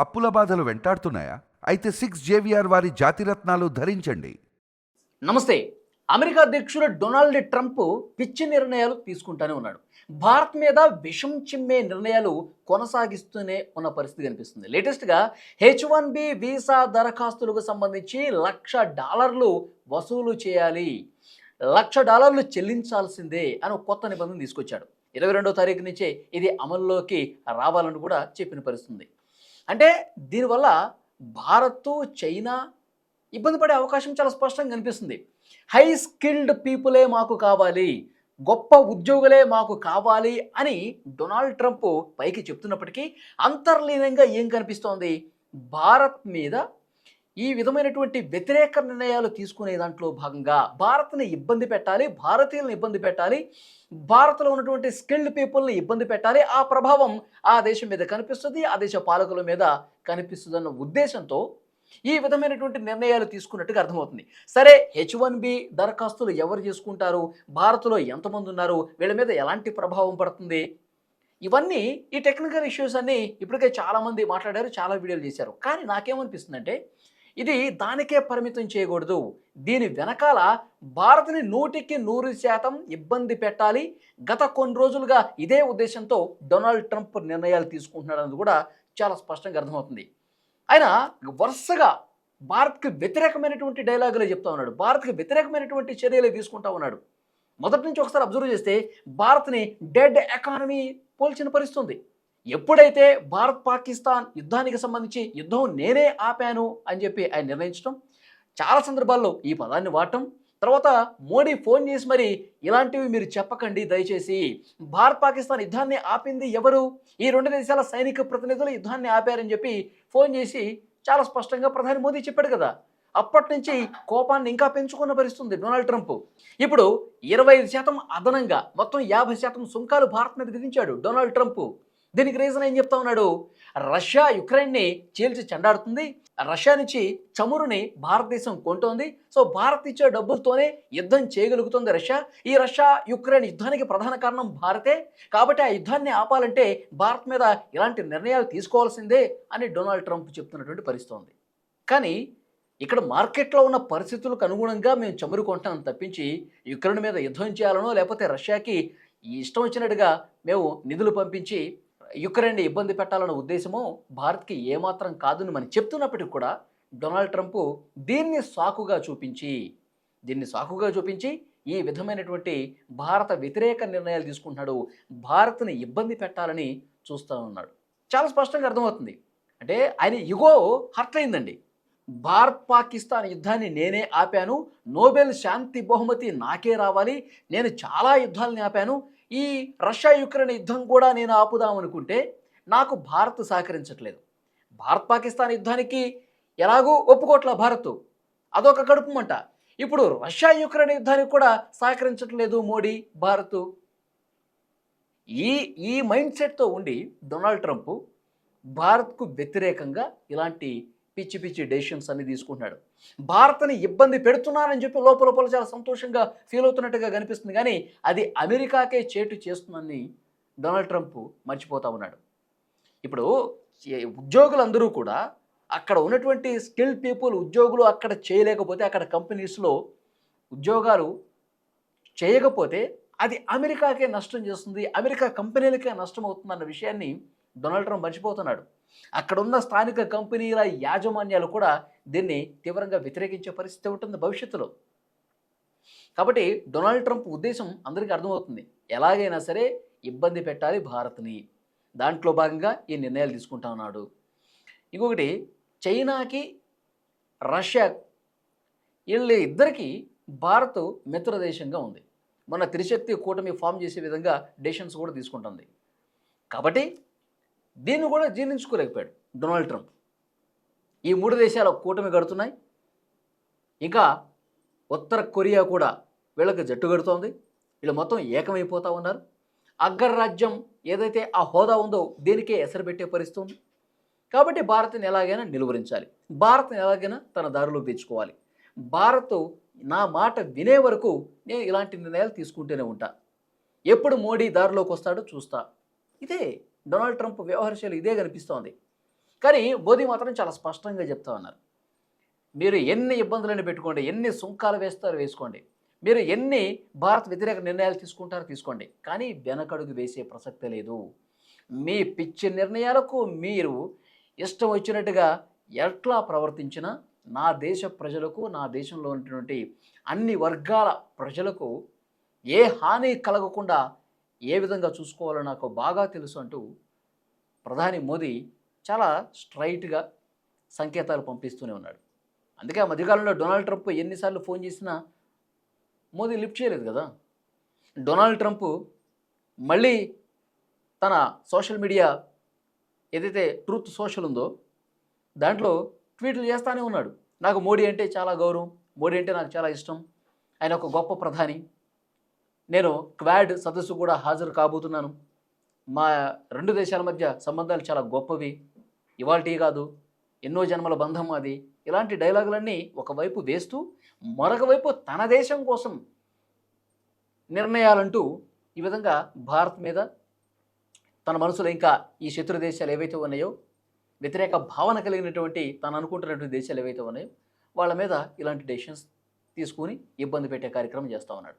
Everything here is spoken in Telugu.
అప్పుల బాధలు వెంటాడుతున్నాయా? అయితే సిక్స్ జేవిఆర్ వారి జాతిరత్నాలు ధరించండి. నమస్తే. అమెరికా అధ్యక్షుడు డొనాల్డ్ ట్రంప్ పిచ్చి నిర్ణయాలు తీసుకుంటానే ఉన్నాడు. భారత్ మీద విషం చిమ్మే నిర్ణయాలు కొనసాగిస్తూనే ఉన్న పరిస్థితి కనిపిస్తుంది. లేటెస్ట్గా హెచ్ వన్ బి వీసా దరఖాస్తులకు సంబంధించి లక్ష డాలర్లు వసూలు చేయాలి. లక్ష డాలర్లు చెల్లించాల్సిందే అని కొత్త నిబంధన తీసుకొచ్చాడు. ఇరవై రెండో తారీఖు నుంచే ఇది అమల్లోకి రావాలని కూడా చెప్పిన పరిస్థితుంది. అంటే దీనివల్ల భారత్ చైనా ఇబ్బంది పడే అవకాశం చాలా స్పష్టంగా కనిపిస్తుంది. హై స్కిల్డ్ పీపులే మాకు కావాలి గొప్ప ఉద్యోగులే మాకు కావాలి అని డొనాల్డ్ ట్రంప్ పైకి చెప్తున్నప్పటికీ అంతర్లీనంగా ఏం కనిపిస్తోంది? భారత్ మీద ఈ విధమైనటువంటి వ్యతిరేక నిర్ణయాలు తీసుకునే దాంట్లో భాగంగా భారత్ని ఇబ్బంది పెట్టాలి భారతీయులను ఇబ్బంది పెట్టాలి భారత్లో ఉన్నటువంటి స్కిల్డ్ పీపుల్ని ఇబ్బంది పెట్టాలి. ఆ ప్రభావం ఆ దేశం మీద కనిపిస్తుంది ఆ దేశ పాలకుల మీద కనిపిస్తుందన్న ఉద్దేశంతో ఈ విధమైనటువంటి నిర్ణయాలు తీసుకున్నట్టుగా అర్థమవుతుంది. సరే హెచ్ వన్ బి దరఖాస్తులు ఎవరు చేసుకుంటారు? భారత్లో ఎంతమంది ఉన్నారు? వీళ్ళ మీద ఎలాంటి ప్రభావం పడుతుంది? ఇవన్నీ ఈ టెక్నికల్ ఇష్యూస్ అన్నీ ఇప్పటికే చాలామంది మాట్లాడారు చాలా వీడియోలు చేశారు. కానీ నాకేమనిపిస్తుందంటే ఇది దానికే పరిమితం చేయకూడదు. దీని వెనకాల భారత్ని నూటికి నూరు శాతం ఇబ్బంది పెట్టాలి. గత కొన్ని రోజులుగా ఇదే ఉద్దేశంతో డొనాల్డ్ ట్రంప్ నిర్ణయాలు తీసుకుంటున్నాడన్నది కూడా చాలా స్పష్టంగా అర్థమవుతుంది. ఆయన వరుసగా భారత్కి వ్యతిరేకమైనటువంటి డైలాగులే చెప్తా ఉన్నాడు. భారత్కి వ్యతిరేకమైనటువంటి చర్యలే తీసుకుంటా ఉన్నాడు. మొదటి నుంచి ఒకసారి అబ్జర్వ్ చేస్తే భారత్ని డెడ్ ఎకానమీ పోల్చిన పరిస్థితుంది ఎప్పుడైతే భారత్ పాకిస్తాన్ యుద్ధానికి సంబంధించి యుద్ధం నేనే ఆపాను అని చెప్పి ఆయన నిర్ణయించడం చాలా సందర్భాల్లో ఈ పదాన్ని వాడటం తర్వాత మోడీ ఫోన్ చేసి మరి ఇలాంటివి మీరు చెప్పకండి దయచేసి భారత్ పాకిస్తాన్ యుద్ధాన్ని ఆపింది ఎవరు? ఈ రెండు దేశాల సైనిక ప్రతినిధులు యుద్ధాన్ని ఆపారని చెప్పి ఫోన్ చేసి చాలా స్పష్టంగా ప్రధాని మోదీ చెప్పాడు కదా. అప్పటి నుంచి కోపాన్ని ఇంకా పెంచుకున్న భరిస్తుంది డొనాల్డ్ ట్రంప్. ఇప్పుడు ఇరవై ఐదు శాతం అదనంగా మొత్తం యాభై శాతం సుంకాలు భారత్ మీద విధించాడు డొనాల్డ్ ట్రంప్. దీనికి రీజన్ ఏం చెప్తా ఉన్నాడు? రష్యా యుక్రెయిన్ని చీల్చి చెండాడుతుంది. రష్యా నుంచి చమురుని భారతదేశం కొంటోంది. సో భారత్ ఇచ్చే డబ్బులతోనే యుద్ధం చేయగలుగుతుంది రష్యా. ఈ రష్యా యుక్రెయిన్ యుద్ధానికి ప్రధాన కారణం భారతే. కాబట్టి ఆ యుద్ధాన్ని ఆపాలంటే భారత్ మీద ఇలాంటి నిర్ణయాలు తీసుకోవాల్సిందే అని డొనాల్డ్ ట్రంప్ చెప్తున్నటువంటి పరిస్థితి ఉంది. కానీ ఇక్కడ మార్కెట్లో ఉన్న పరిస్థితులకు అనుగుణంగా మేము చమురు కొంటాం తప్పించి యుక్రెయిన్ మీద యుద్ధం చేయాలనో లేకపోతే రష్యాకి ఇష్టం వచ్చినట్టుగా మేము నిధులు పంపించి యుక్రెయిన్ ఇబ్బంది పెట్టాలన్న ఉద్దేశము భారత్కి ఏమాత్రం కాదని మనం చెప్తున్నప్పటికీ కూడా డొనాల్డ్ ట్రంప్ దీన్ని సాకుగా చూపించి దీన్ని సాకుగా చూపించి ఈ విధమైనటువంటి భారత వ్యతిరేక నిర్ణయాలు తీసుకుంటున్నాడు. భారత్ని ఇబ్బంది పెట్టాలని చూస్తూ ఉన్నాడు. చాలా స్పష్టంగా అర్థమవుతుంది. అంటే ఆయన ఇగో హర్ట్ అయిందండి. భారత్ పాకిస్తాన్ యుద్ధాన్ని నేనే ఆపాను. నోబెల్ శాంతి బహుమతి నాకే రావాలి. నేను చాలా యుద్ధాలని ఆపాను. ఈ రష్యా యుక్రెయిన్ యుద్ధం కూడా నేను ఆపుదామనుకుంటే నాకు భారత్ సహకరించట్లేదు. భారత్ పాకిస్తాన్ యుద్ధానికి ఎలాగూ ఒప్పుకోట్ల భారత్. అదొక కడుపుమంట ఇప్పుడు రష్యా యుక్రెయిన్ యుద్ధానికి కూడా సహకరించట్లేదు మోడీ భారత్. ఈ ఈ మైండ్ సెట్తో ఉండి డొనాల్డ్ ట్రంప్ భారత్కు వ్యతిరేకంగా ఇలాంటి పిచ్చి పిచ్చి డెసిషన్స్ అన్ని తీసుకుంటున్నాడు. భారత్ని ఇబ్బంది పెడుతున్నానని చెప్పి లోపల లోపల చాలా సంతోషంగా ఫీల్ అవుతున్నట్టుగా కనిపిస్తుంది. కానీ అది అమెరికాకే చేటు చేస్తుందని డొనాల్డ్ ట్రంప్ మర్చిపోతా ఉన్నాడు. ఇప్పుడు ఉద్యోగులందరూ కూడా అక్కడ ఉన్నటువంటి స్కిల్ పీపుల్ ఉద్యోగులు అక్కడ చేయలేకపోతే అక్కడ కంపెనీస్లో ఉద్యోగాలు చేయకపోతే అది అమెరికాకే నష్టం చేస్తుంది అమెరికా కంపెనీలకే నష్టం అవుతుందన్న విషయాన్ని డొనాల్డ్ ట్రంప్ మర్చిపోతున్నాడు. అక్కడ ఉన్న స్థానిక కంపెనీల యాజమాన్యాలు కూడా దీన్ని తీవ్రంగా వ్యతిరేకించే పరిస్థితి ఉంటుంది భవిష్యత్తులో. కాబట్టి డొనాల్డ్ ట్రంప్ ఉద్దేశం అందరికీ అర్థమవుతుంది. ఎలాగైనా సరే ఇబ్బంది పెట్టాలి భారత్ని. దాంట్లో భాగంగా ఈ నిర్ణయాలు తీసుకుంటా ఉన్నాడు. ఇంకొకటి చైనాకి రష్యా వీళ్ళ ఇద్దరికి భారత్ మిత్ర దేశంగా ఉంది. మన త్రిశక్తి కూటమి ఫామ్ చేసే విధంగా డెసిషన్స్ కూడా తీసుకుంటుంది. కాబట్టి దీన్ని కూడా జీర్ణించుకోలేకపోయాడు డొనాల్డ్ ట్రంప్. ఈ మూడు దేశాలు కూటమి కడుతున్నాయి. ఇంకా ఉత్తర కొరియా కూడా వీళ్ళకి జట్టు కడుతోంది. వీళ్ళు మొత్తం ఏకమైపోతూ ఉన్నారు. అగ్రరాజ్యం ఏదైతే ఆ హోదా ఉందో దీనికే ఎసరు పెట్టే పరిస్థితి ఉంది కాబట్టి భారత్ని ఎలాగైనా నిలువరించాలి. భారత్ని ఎలాగైనా తన దారిలో తెచ్చుకోవాలి భారత్ నా మాట వినే వరకు నేను ఇలాంటి నిర్ణయాలు తీసుకుంటూనే ఉంటా. ఎప్పుడు మోడీ దారిలోకి వస్తాడో చూస్తా. ఇదే డొనాల్డ్ ట్రంప్ వ్యవహార శైలి ఇదే కనిపిస్తోంది. కానీ మోదీ మాత్రం చాలా స్పష్టంగా చెప్తా ఉన్నారు. మీరు ఎన్ని ఇబ్బందులను పెట్టుకోండి ఎన్ని సుంకాలు వేస్తారో వేసుకోండి. మీరు ఎన్ని భారత్ వ్యతిరేక నిర్ణయాలు తీసుకుంటారో తీసుకోండి. కానీ వెనకడుగు వేసే ప్రసక్తి లేదు. మీ పిచ్చి నిర్ణయాలకు మీరు ఇష్టం వచ్చినట్టుగా ఎట్లా ప్రవర్తించినా నా దేశ ప్రజలకు నా దేశంలో ఉన్నటువంటి అన్ని వర్గాల ప్రజలకు ఏ హాని కలగకుండా ఏ విధంగా చూసుకోవాలో నాకు బాగా తెలుసు అంటూ ప్రధాని మోదీ చాలా స్ట్రైట్గా సంకేతాలు పంపిస్తూనే ఉన్నాడు. అందుకే ఆ మధ్యకాలంలో డొనాల్డ్ ట్రంప్ ఎన్నిసార్లు ఫోన్ చేసినా మోదీ లిఫ్ట్ చేయలేదు కదా. డొనాల్డ్ ట్రంప్ మళ్ళీ తన సోషల్ మీడియా ఏదైతే ట్రూత్ సోషల్ ఉందో దాంట్లో ట్వీట్లు చేస్తానే ఉన్నాడు. నాకు మోడీ అంటే చాలా గౌరవం మోడీ అంటే నాకు చాలా ఇష్టం. ఆయన ఒక గొప్ప ప్రధాని. నేను క్వాడ్ సదస్సు కూడా హాజరు కాబోతున్నాను. మా రెండు దేశాల మధ్య సంబంధాలు చాలా గొప్పవి. ఇవాల్టి కాదు ఎన్నో జన్మల బంధం అది. ఇలాంటి డైలాగులన్నీ ఒకవైపు వేస్తూ మరొక వైపు తన దేశం కోసం నిర్ణయాలంటూ ఈ విధంగా భారత్ మీద తన మనసులో ఇంకా ఈ శత్రు దేశాలు ఏవైతే ఉన్నాయో వ్యతిరేక భావన కలిగినటువంటి తను అనుకుంటున్నటువంటి దేశాలు ఏవైతే ఉన్నాయో వాళ్ళ మీద ఇలాంటి డెసిషన్స్ తీసుకుని ఇబ్బంది పెట్టే కార్యక్రమం చేస్తూ ఉన్నాడు.